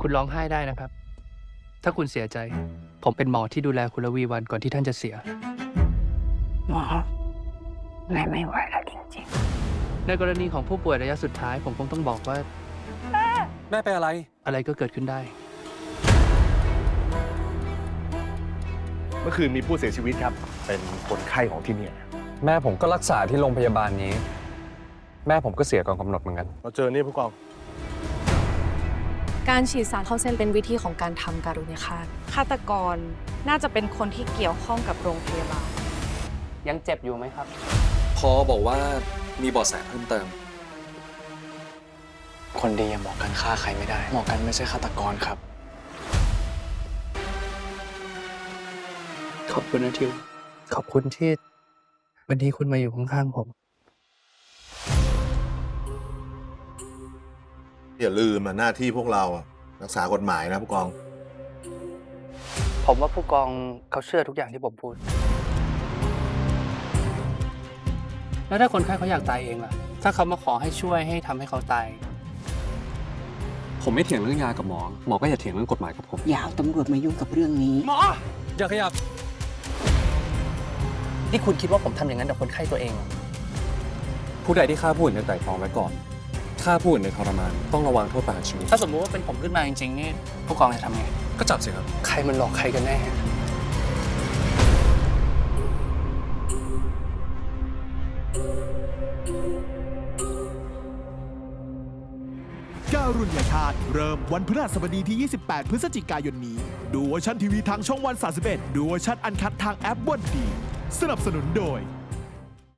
คุณร้องไห้ได้นะครับ ถ้าคุณเสียใจ ผมเป็นหมอที่ดูแลคุณละวีวันก่อนที่ท่านจะเสีย หมอแม่ไม่ไหวแล้วจริงในกรณีของผู้ป่วยระยะสุดท้าย ผมคงต้องบอกว่าแม่เป็นอะไร อะไรก็เกิดขึ้นได้ เมื่อคืนมีผู้เสียชีวิตครับ เป็นคนไข้ของที่เนี่ยแม่ผมก็รักษาที่โรงพยาบาลนี้ แม่ผมก็เสียก่อนกำหนดเหมือนกัน เราเจอนี่ผู้กอง การฉีดสารเข้าเส้นเป็นวิธีของการทำการุณยฆาตฆาตกรน่าจะเป็นคนที่เกี่ยวข้องกับโรงพยาบาล ยังเจ็บอยู่ไหมครับ พอบอกว่ามีเบาะแสเพิ่มเติม คนดีอะหมอกันฆ่าใครไม่ได้ หมอกันไม่ใช่ฆาตกรครับ ขอบคุณนะทิว ขอบคุณที่วันนี้คุณมาอยู่ข้างๆผม อย่าลืมอะหน้าที่พวกเราอะรักษากฎหมายนะผู้กอง ผมว่าผู้กองเขาเชื่อทุกอย่างที่ผมพูด แล้วถ้าคนไข้เขาอยากตายเองล่ะ ถ้าเขามาขอให้ช่วยให้ทำให้เขาตาย ผมไม่เถียงเรื่องยากับหมอ หมอก็อย่าเถียงเรื่องกฎหมายกับผมๆอย่าเอาตำรวจมายุ่งกับเรื่องนี้อย่าขยับ นี่คุณคิดว่าผมทำอย่างนั้นกับคนไข้ตัวเองเหรอ ผู้ใดที่ฆ่าผู้อื่นโดยไตร่ตรองไว้ก่อน ฆ่าผู้อื่นโดยทรมาน ต้องระวังโทษประหารชีวิต ถ้าสมมุติว่าเป็นผมขึ้นมาจริงๆนี่ผู้กองจะทำไง ก็จับสิครับ ใครมันหลอกใครกันแน่การุญยฆาตเริ่มวันพฤหัสบดีที่ 28 พฤศจิกายนนี้ ดูเวอร์ชันทีวีทางช่องวัน 31 ดูเวอร์ชันอันคัดทางแอปวันดี สนับสนุนโดย